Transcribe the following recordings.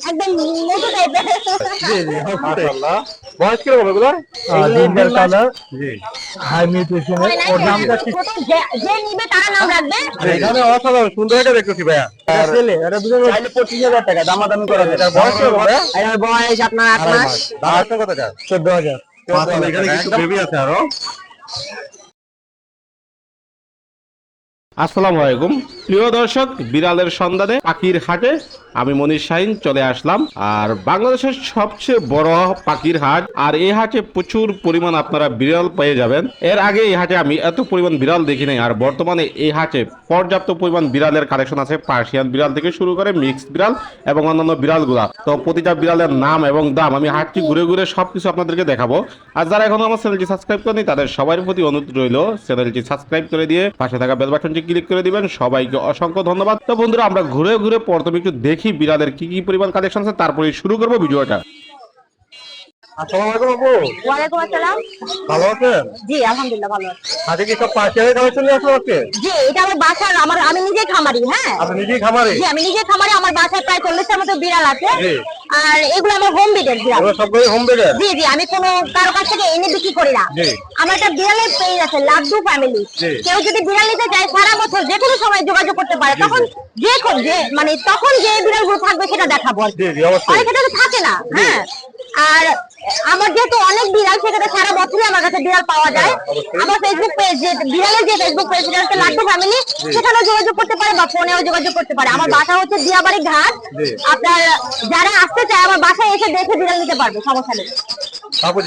একদম মোটু টাইপের জি জি মাশাআল্লাহ। বয়স কীরকম এগুলো ডিম্পল কালার? জি। হাই নিউট্রিশনের ওর দামটা ঠিক যে- যে নিবে তারা নাম রাখবে? এখানে অসাধারণ সুন্দর এটা দেখতেছি ভাইয়া। আর ছেলে এটা দুটো চাইলে পঁচিশ হাজার টাকা দামাদামি করা যায়। এটার বয়স কীরকম ভাইয়া? এটার বয়স আপনার আট মাস। মাস। দাম কত টাকা চোদ্দ হাজার। মাশাআল্লাহ, এখানে কিছু বেবি আছে আরও। আসসালামু আলাইকুম। প্রিয় দর্শক, বিড়ালের সন্ধানে পাখির হাটে আমি মনির শাহিন চলে আসলাম। আর বাংলাদেশের সবচেয়ে বড় পাখির হাট, আর এই হাটে প্রচুর পরিমাণ আপনারা বিড়াল পেয়ে যাবেন। এর আগে এই হাটে আমি এত পরিমাণ বিড়াল দেখি নাই, আর বর্তমানে এই হাটে পর্যাপ্ত পরিমাণ বিড়ালের কালেকশন আছে। পার্সিয়ান বিড়াল থেকে শুরু করে মিক্সড বিড়াল এবং অন্যান্য বিড়ালগুলা। তো প্রতিটা বিড়ালের নাম এবং দাম, আমি হাটটি ঘুরে ঘুরে সবকিছু আপনাদেরকে দেখাবো। আর যারা এখনও আমার চ্যানেলটি সাবস্ক্রাইব করেনি তাদের সবার প্রতি অনুরোধ রইল চ্যানেলটি সাবস্ক্রাইব করে দিয়ে পাশে থাকা বেল বাটনটি ক্লিক করে দিবেন। সবাইকে অসংখ্য ধন্যবাদ। তো বন্ধুরা, আমরা ঘুরে ঘুরে প্রথমে একটু দেখি বিড়ালের কি কি পরিমাণ কালেকশন আছে তারপরে শুরু করব ভিডিওটা। আসসালামু আলাইকুম আপু। ওয়ালাইকুম আসসালাম। ভালো আছেন? জি আলহামদুলিল্লাহ ভালো আছি। আজকে কি সব পার্সিয়ানের কালেকশন নিয়ে আসলো আজকে? জি এটা আমার বাসার আমার আমি নিজে খামারি হ্যাঁ। আপনি নিজেই খামারে? জি আমি নিজে খামারি আমার বাসায় প্রায় চল্লিশটার মতো বিড়াল আছে। আর এগুলো আমার হোম বিডের বিড়াল। এগুলো সবগুলো হোম বেডের জি জি আমি কোনো কারও কাছ থেকে এনে বিক্রি করি না। আমার একটা বিড়ালের পেজ আছে লাড্ডু ফ্যামিলি কেউ যদি বিড়াল নিতে চায় সারা বছর যে কোনো সময় যোগাযোগ করতে পারে। তখন যে যে মানে তখন যে বিড়ালগুলো থাকবে সেটা দেখাবো অনেক ক্ষেত্রে থাকে না হ্যাঁ। আর আমার যেহেতু অনেক বিড়াল সেক্ষেত্রে সারা বছরই আমার কাছে বিড়াল পাওয়া যায়। আমার ফেসবুক পেজ যে বিড়ালের যে ফেসবুক পেজ হচ্ছে লাড্ডু ফ্যামিলি সেখানেও যোগাযোগ করতে পারে বা ফোনেও যোগাযোগ করতে পারে। আমার বাসা হচ্ছে দিয়াবাড়ি ঘাট। আপনার যারা আসতে চায় আমার বাসায় এসে দেখে বিড়াল নিতে পারবে সমস্যা নেই।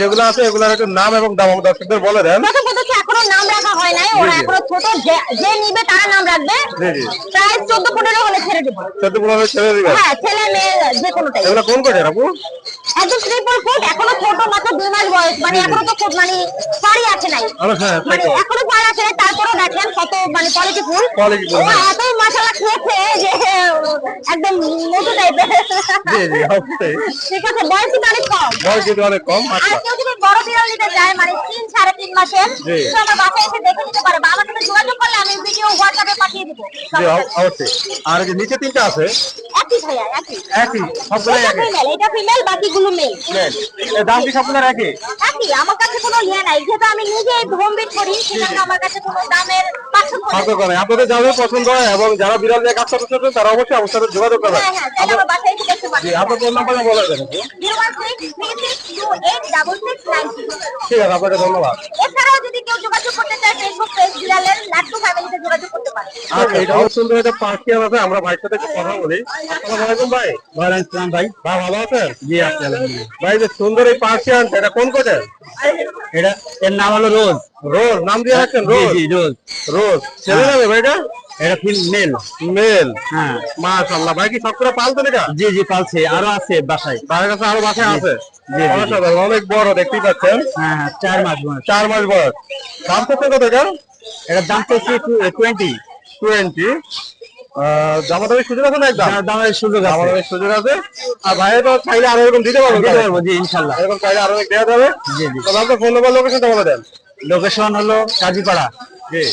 যেগুলো আছে এগুলোর একটু নাম এবং দাম দর্শকদের বলে দেন প্রথম কথা হচ্ছে এখনও নাম রাখা হয় নাই ওরা। এখনও ছোট যে- নিবে তারা নাম রাখবে। প্রায় চোদ্দ পনেরো হলে ছেড়ে দেবো। চোদ্দ পনেরো ছেড়ে দেবে? হ্যাঁ ছেলে মেয়ে যে কোনোটাই এগুলো কোন কোটে আপু একদম ট্রিপল ফুট এখনও ছোট মাত্র দুই মাস বয়স। মানে এখনও তো কোট মানে পাড়ি আছে নাই। হ্যাঁ মানে এখনও পাড়ি আছে নাই তারপরেও দেখেন কত মানে কোয়ালিটি ফুল। Quality full। এত মশলা খেয়েছে যে একদম মোটু টাইপের জি জি অবশ্যই। ঠিক আছে বয়স কিন্তু অনেক কম। বয়স কিন্তু অনেক কম আর কেউ যদি বড় বিড়াল নিতে চায় মানে তিন সাড়ে তিন মাসের তো আমার বাসায় এসে দেখে নিতে পারে। বা আমার সাথে যোগাযোগ করলে আমি ভিডিও হোয়াটসঅ্যাপে পাঠিয়ে দেবো। জি অবশ্যই। আর যে নিচে তিনটা আছে? একই ভাইয়া একই। একই সবগুলোই একই? এটা ফিমেল বাকিগুলো মেল নেন। দাম কি সবগুলোর একই? একই আমার কাছে কোনো ইয়ে নাই। যেহেতু আমি নিজে হোম বিট করি সেজন্য আমার কাছে কোনো দামের পার্থক্য পছন্দ করে। আপনাদের যাদের পছন্দ হয় এবং যারা বিড়াল নিয়ে কাজ করতে চাচ্ছেন তারা অবশ্যই আমার সাথে যোগাযোগ করবেন। হ্যাঁ হ্যাঁ জি আপনার ফোন নাম্বারটা বলে দেন ঠিক আছে আপনাকে ধন্যবাদ এছাড়াও যদি কেউ যোগাযোগ করতে চায় ফেসবুক পেজ বিড়ালের লাট্টু ফ্যামিলিতে যোগাযোগ করতে পারে। আর এটাও সুন্দর একটা পার্সিয়ান আছে আমরা ভাইয়ের সাথে একটু কথা বলি। আসসালামু আলাইকুম ভাই। ওয়ালাইকুম আসসালাম ভাই। ভাই ভালো আছেন? জি আলহামদুলিল্লাহ। ভাই যে সুন্দর এই পার্সিয়ান এটা কোন কোটের এটা এর নাম হলো রোজ। রোজ নাম দিয়ে রাখছেন রোজ? জি রোজ। রোজ। ছেলে নামে ভাই এটা? এটা ফিল মেল? মেল। হ্যাঁ। মাশাআল্লাহ। ভাই কি সব করে পালতেন এটা জি জি পালছে। আরও আছে বাসায়। ভাইয়ের কাছে আরও বাসায় আছে? জি। অসাধারণ, অনেক বড় দেখতেই পাচ্ছেন। হ্যাঁ হ্যাঁ চার মাস বয়স। চার মাস বয়স। দাম করতে কত এটা এটার দাম চাইছি টোয়েন্টি টোয়েন্টি জামাদারের সুযোগ আছে না একদম? দামের সুযোগ আছে। জামাদারের সুযোগ আছে। আর ভাইয়া তো চাইলে আরও এরকম দিতে পারবেন দিতে পারব জি ইনশাল্লাহ এরকম চাইলে আরও দেওয়া যাবে। জি জি। তো আপনার ফোন নাম্বার লোকেশনটা বলে দেন। লোকেশন হলো কাজীপাড়া। জি।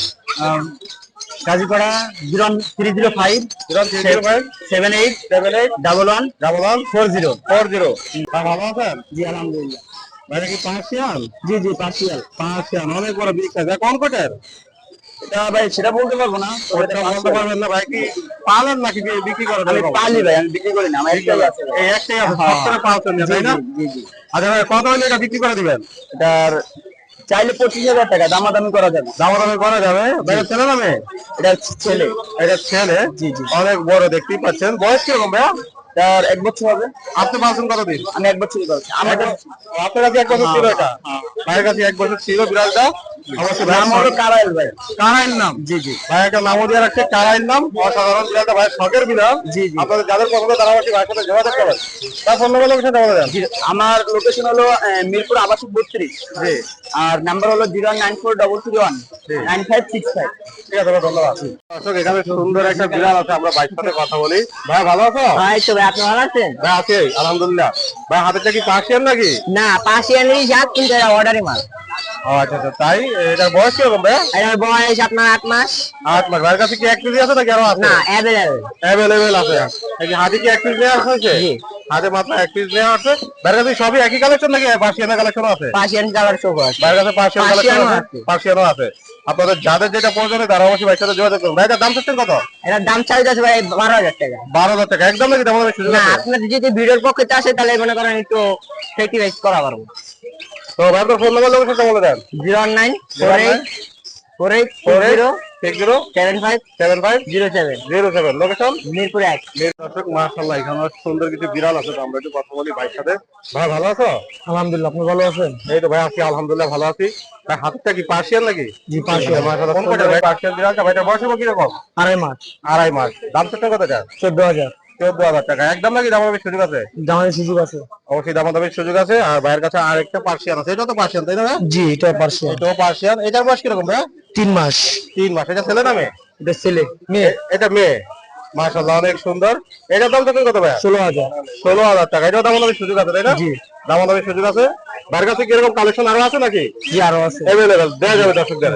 আম, Kazipara zero three zero five seven eight seven eight double one double one four zero. Four zero. ভালো আছেন? জি আলহামদুলিল্লাহ। ভাই কি পার্সিয়ান জি জি পার্সিয়াল পার্সিয়ান অনেক বড় বিখ্যাত। কোন কোটের? এটা ভাই সেটা বলতে পারব না বলতে পারবেন না ভাই কি পালেন নাকি বিক্রি করেন আমি পালি ভাই আমি বিক্রি করি না আমার একটাই আছে এই একটাই আছে করে পালছেন তাই না? জি জি। আচ্ছা ভাই কত হলে এটা বিক্রি করে দিবেন? এটার চাইলে পঁচিশ হাজার টাকা দামাদামি করা যাবে। দামাদামি করা যাবে? ছেলে নামে এটা ছেলে। এটা ছেলে? জি, জি। অনেক বড় দেখতেই পাচ্ছেন। বয়স কীরকম ভাইয়া? তার এক বছর হবে। আপনি পালছেন কতদিন? আমি এক বছর আমার আপনার কাছে এক বছর ছিল এটা? ভাইয়ের কাছে এক বছর ছিল বিড়ালটা? নাম হলো কারাইল ভাই। কারাইল নাম। জি জি। ভাই একটা নামও দিয়ে রাখছে কারাইল নাম। অসাধারণ বিড়ালটা ভাই শখের বিড়াল। জি, জি। আপনাদের যাদের পছন্দ তারা অবশ্যই ভাইয়ের সাথে যোগাযোগ করবেন। তার ফোন নম্বর লোকেশনটা বলে দেন। আমার লোকেশন হলো মিরপুর আবাসিক বত্রিশ। জি। আর নাম্বার হলো zero nine four double three one nine five six five. ঠিক আছে ধন্যবাদ। দর্শক এখানে সুন্দর একটা বিড়াল আছে আমরা ভাইয়ের সাথে কথা বলি। ভাই ভালো আছো? ভাই তো ভাই আপনি ভালো আছেন? ভাই আছে আলহামদুলিল্লাহ। ভাই হাতেরটা কি পার্সিয়ান নাকি? না পাশিয়ানেরই যাক কিন্তু এটা অর্ডারই মাল। ও আচ্ছা আচ্ছা তাই? এটার বয়স কীরকম ভাই এটার বয়স আপনার আট মাস। আট মাস। ভাইয়ের কাছে কি এক কেজি আছে নাকি আরও আছে? না অ্যাভেলেবেল অ্যাভেলেবেল আছে। এই হাতি কি এক পিস আসা হয়েছে হাতে মাত্র এক পিস নেওয়া আছে। বাইরের কাছে সবই একই কালেকশন নাকি পার্সিয়ানের কালেকশন আছে? পার্সিয়ান কালার শো আছে। বাইরের কাছে পার্সিয়ান কালেকশন আছে। পার্সিয়ানও আছে। আপনাদের যাদের যেটা প্রয়োজন তারা অবশ্যই ভাইয়ের সাথে যোগাযোগ করুন। ভাইটার দাম চাচ্ছেন কত? এটার দাম চার্জ আছে ভাই বারো হাজার টাকা। বারো হাজার টাকা। একদম নাকি সুযোগ না আপনাদের যদি ভিডিওর পক্ষে আসে তাহলে মনে করেন একটু করা পারব। তো ভাইয়ের ফোন নাম্বার লোকেশনটা বলে দেন। Zero nine four eight four eight four four zero six zero seven five seven five zero seven. Zero seven. Location? Mirpur এক। দর্শক মাশাআল্লাহ এখানে সুন্দর কিছু বিড়াল আছে তো আমরা একটু কথা বলি ভাইয়ের সাথে। ভাই ভালো আছো? আলহামদুলিল্লাহ আপনি ভালো আছেন? এই তো ভাই আছি আলহামদুলিল্লাহ ভালো আছি। ভাই হাতটা কি পার্সিয়ান নাকি? জি, Persian। মাশাআল্লাহ কোন কয়টা ভাই? পার্সিয়ান বিড়ালটা? ভাইটার বয়স হবে কীরকম? আড়াই মাস। আড়াই মাস। দাম কত টাকা চোদ্দ হাজার। চোদ্দ হাজার টাকা একদম নাকি দাম সুযোগ আছে? জামানের সুযোগ আছে। অবশ্যই দাম সুযোগ আছে। আর ভাইয়ের কাছে আরেকটা পার্সিয়ান আছে। এটা তো পার্সিয়ান তাই না জি এটা পার্সিয়ান এটাও পার্সিয়ান এটার বয়স কীরকম ভাই? তিন মাস। তিন মাস। এটা ছেলে না মেয়ে? এটা ছেলে মেয়ে। এটা মেয়ে। মাশাআল্লাহ অনেক সুন্দর। এটার দাম চাচ্ছেন কত ভাই ষোলো হাজার। ষোলো হাজার টাকা। এটাও দাম দামের সুযোগ আছে তাই না? জি। দাম দামের সুযোগ আছে। ভাইয়ের কাছে কীরকম কালেকশন আরও আছে নাকি? জি আরও আছে। অ্যাভেলেবেল দেওয়া যাবে দর্শকদের।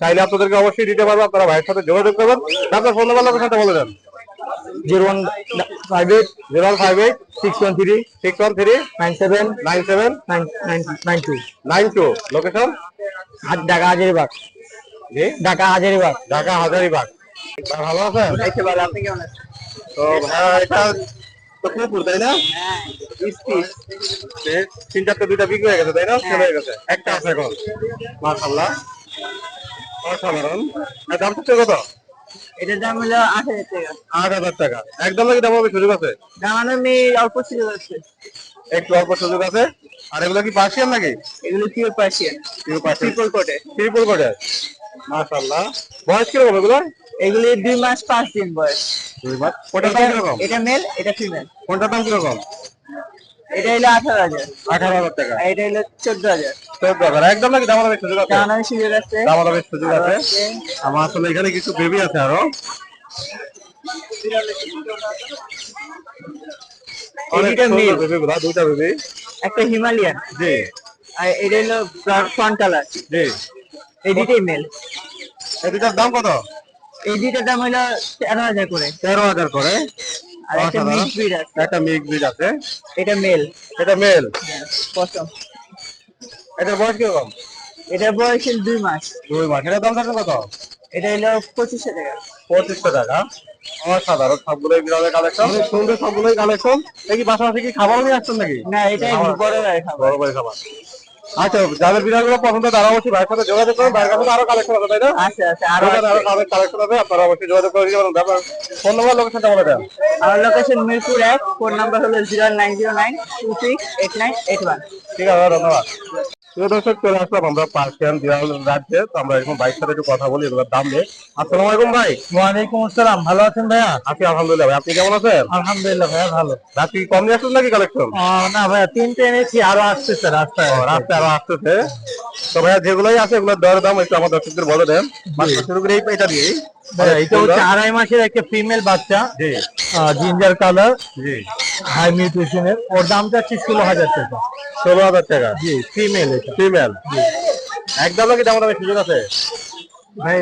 চাইলে আপনাদেরকে অবশ্যই দিতে পারব। আপনারা ভাইয়ের সাথে যোগাযোগ করবেন। আপনার ফোন নাম্বার লোকেশনটা বলে দেন। Zero one five eight zero five eight six one three six one three nine seven nine seven nine nine nine two nine two location Dhaka Hazaribagh. জি? ঢাকা হাজারিবাগ। ঢাকা হাজারিবাগ। ভালো আছেন? আপনি কেমন আছেন? তো ভাই এটা তো কুকুর তাই না? তিন চারটে দুইটা বিক্রি হয়ে গেছে তাই না? হয়ে গেছে। একটা আছে এখন। মাশাল্লাহ অসাধারণ। দাম হচ্ছে কত? এটার দাম হলো আট হাজার টাকা। আট হাজার টাকা। একদম নাকি দাম হবে সুযোগ আছে? দামানো আমি অল্প ছিল আছে। একটু অল্প সুযোগ আছে। আর এগুলো কি পার্সিয়ান নাকি? এগুলো পিওর পার্সিয়ান ট্রিপল কোটে ট্রিপল কোটে মাশাআল্লাহ। বয়স কীরকম এগুলো এগুলি দুই মাস পাঁচ দিন বয়স। দুই মাস। কোনটার দাম কীরকম? এটা মেল এটা ফিমেল কোনটার দাম কীরকম? এটা হলো আঠারো হাজার। আঠারো হাজার টাকা। এটা হলো চোদ্দ হাজার। চোদ্দ হাজার। একদম নাকি দাম হবে সুযোগ আছে? দামানো সুযোগ আছে। দাম হবে সুযোগ আছে। আমার আসলে এখানে কিছু বেবি আছে আরও। বেবি গুলা দুইটা বেবি একটা হিমালয়ান। জি। আর এটা হলো ফ্রন্ট কালার জি। এই দুইটাই মেল এই দাম কত? এই দুইটার দাম হলো তেরো হাজার করে। তেরো হাজার করে। আর একটা মিক্স ব্রিড আছে। একটা মিক্স ব্রিড আছে। এটা মেল এটা মেল বয়স কীরকম? এটার বয়স দুই মাস। দুই মাস। এটার দাম থাকবে কত? এটা হলো পঁচিশশো টাকা। পঁচিশশো টাকা। অসাধারণ সবগুলোই বিড়ালের কালেকশন অনেক সুন্দর সবগুলোই কালেকশন বাসা কি খাবার নিয়ে আসছেন নাকি? না এটা খাবার। বড় খাবার। বড় খাবার। আচ্ছা যাদের বিড়ালগুলো পছন্দ তারা অবশ্যই ভাইয়ের সাথে যোগাযোগ করুন। ভাইয়ের কাছে আরও কালেকশন হবে তাই না? আচ্ছা আচ্ছা আরও আরও কালেকশন হবে আপনারা অবশ্যই যোগাযোগ করে পারেন। ব্যাপার ফোন নাম্বার লোকেশনটা বলে দেন। আমার লোকেশন মিরপুর এক ফোন নাম্বার হলো zero nine zero nine two six eight nine eight one ঠিক আছে ধন্যবাদ। প্রিয় দর্শক চলে আসলাম আমরা পার্সিয়ান বিড়াল রাজ্যে। তো আমরা এরকম বাইক সাথে একটু কথা বলি এগুলোর দাম আসসালামু আলাইকুম ভাই। ওয়ালাইকুম আসসালাম। ভালো আছেন ভাইয়া? আছি আলহামদুলিল্লাহ ভাই। আপনি কেমন আছেন? আলহামদুলিল্লাহ ভাইয়া ভালো। রাত্রি কম নিয়ে আসলেন নাকি কালেকশন না ভাইয়া তিনটে এনেছি আরও আসতেছে রাস্তায় রাস্তায় আরও আসতেছে। তো ভাইয়া যেগুলোই আছে এগুলোর দর দাম একটু আমার দর্শকদের বলে দেন। শুরু করে এই এটা দিয়ে এটা হচ্ছে আড়াই মাসের একটা ফিমেল বাচ্চা জি জিঞ্জার কালার জি হাই নিউট্রিশনের ওর দাম চাচ্ছি ষোলো হাজার টাকা ষোলো হাজার টাকা জি ফিমেল ফিমেল একদম কি দাম সুযোগ আছে ভাই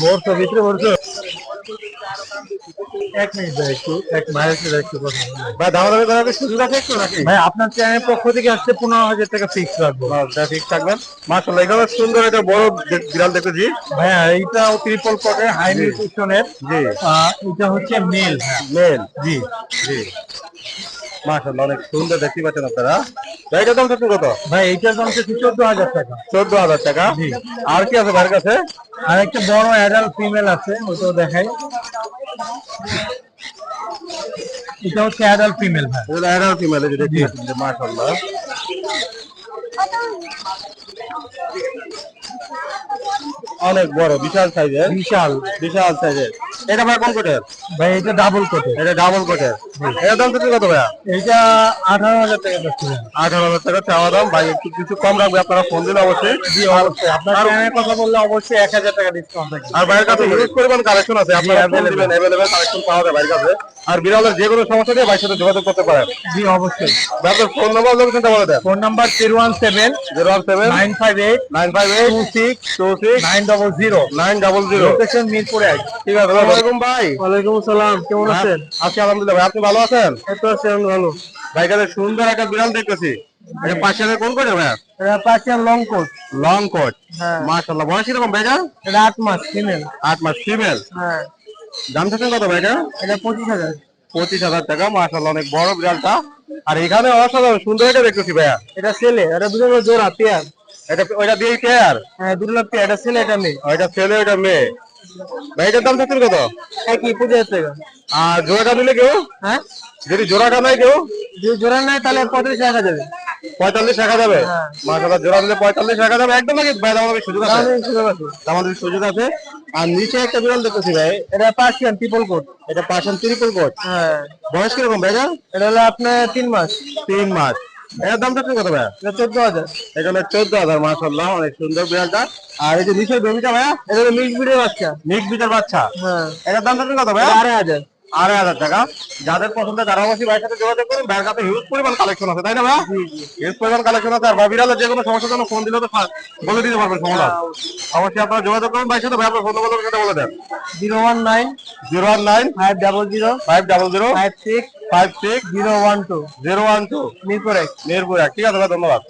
ভরছো ভিতরে ভরছো এক মিনিট ভাই একটু এক ভাইয়ের একটু কথা ভাই দাম দামের করার সুযোগ আছে একটু নাকি? ভাই আপনার চ্যানেলের পক্ষ থেকে আসছে পনেরো হাজার টাকা ফিক্স রাখব ঠিক থাকবেন। মাসাল্লাহ এখানে সুন্দর একটা বড় বিড়াল দেখেছি ভাইয়া এইটা ট্রিপল কোটের হাই নিউট্রিশনের জি। এটা হচ্ছে মেল মেল জি। জি। অনেক সুন্দর দেখতে পাচ্ছেন আপনারা। ভাই দাম থাকছে কত? ভাই এইটার দাম হচ্ছে চোদ্দ হাজার টাকা। চোদ্দ হাজার টাকা? আর কি আছে ভাইয়ের কাছে? আর একটা বড় অ্যাডাল্ট ফিমেল আছে ওটাও দেখাই। এটা হচ্ছে অ্যাডাল্ট ফিমেল ভাই। অ্যাডাল্ট ফিমেল যেটা মাসাল্লাহ অনেক বড় বিশাল সাইজের বিশাল। বিশাল সাইজের এটা ভাই কোন কোটের? ভাই এটা ডাবল কোটে এটা ডাবল কোটের। এটার দাম থাকছে কত ভাইয়া? এইটা আঠারো হাজার টাকা যাচ্ছে আঠারো হাজার টাকা চাওয়া দাম। ভাই একটু কিছু কম রাখবে আপনারা ফোন দিলে অবশ্যই। জি অবশ্যই। আপনার চ্যানেলের কথা বললে অবশ্যই এক হাজার টাকা ডিসকাউন্ট থাকবে। আর ভাইয়ের কাছে ইউজ পরিমাণ কালেকশন আছে। আপনারা ফোন অ্যাভেলেবেল কালেকশন পাওয়া যায় ভাইয়ের কাছে। আর বিড়ালের যে কোনো সমস্যা দিয়ে ভাইয়ের সাথে যোগাযোগ করতে পারেন। জি অবশ্যই। আপনার ফোন নাম্বার লোকেশনটা বলে দেন। Phone number zero one seven zero one seven nine five eight nine five eight two six two six nine double zero nine double zero location Mirpur. ঠিক আছে ভাই ওয়ালাইকুম আসসালাম। কেমন আছেন? আছি আলহামদুলিল্লাহ ভাই আপনি ভালো আছেন? তো সেরকম ভালো। ভাই এখানে সুন্দর একটা বিড়াল দেখতেছি। এটা পাশে কোন কোটে ভাই এটা Persian long coat. Long coat. হ্যাঁ। মাশাআল্লাহ। বয়স কীরকম ভাইটা এটা আট মাস ফিমেল আট মাস ফিমেল হ্যাঁ। দাম কত এটা পঁচিশ হাজার। পঁচিশ হাজার টাকা মাশাআল্লাহ অনেক বড় বিড়ালটা। আর এখানে অসাধারণ সুন্দর একটা দেখতেছি ভাইয়া। এটা ছেলে এটা দুটো জোড়া পেয়ার। এটা ওইটা দিয়ে পেয়ার? হ্যাঁ দুটো পেয়ার এটা ছেলে এটা মেয়ে। ওইটা ছেলে ওইটা মেয়ে। ভাই এটার দাম থাকছেন কত? একই আর জোড়াটা নিলে কেউ? হ্যাঁ? যদি জোড়াটা নাই কেউ? যদি জোড়া নেয় তাহলে পঁয়ত্রিশ টাকা যাবে। পঁয়তাল্লিশ টাকা যাবে? হ্যাঁ। জোড়া পঁয়তাল্লিশ টাকা যাবে? একদম নাকি? ভাই আমাদের সুযোগ আছে। সুযোগ আছে। আমাদের সুযোগ আছে। আর নিচে একটা বিড়াল দেখতেছি ভাই। এটা পার্সিয়ান ট্রিপল কোট এটা কোট হ্যাঁ। বয়স কীরকম এটা হলো আপনার তিন মাস। তিন মাস। এর দাম থাকছে কত ভাইয়া? চোদ্দ হাজার। এখানে চোদ্দ হাজার মাসাল্লাহ অনেক সুন্দর বিড়ালটা। আর এই যে নিচের বেবিটা ভাইয়া এটা হলো মিক্স ব্রিডের বাচ্চা। মিক্স বিটার বাচ্চা? হ্যাঁ। এটার দাম থাকছে কত ভাইয়া? আড়াই হাজার। আড়াই হাজার টাকা। যাদের পছন্দ ধারাবাসী ভাইয়ের সাথে যোগাযোগ করুন। ভাইয়ের কাছে হিউজ পরিমাণ কালেকশন আছে তাই না ভাইয়া? হিউজ পরিমাণ কালেকশন আছে। আর ভাই বিড়ালের যে কোনো সমস্যার জন্য ফোন দিলে তো বলে দিতে পারবেন সমাধান অবশ্যই। আপনারা যোগাযোগ করুন। ভাইয়ের সাথে ভাই আপনার ফোন নম্বর বলে দেন। Zero one nine zero one nine five double zero five double zero five six five six zero one two zero one two Mirpur এক মিরপুর এক ঠিক আছে ভাই ধন্যবাদ।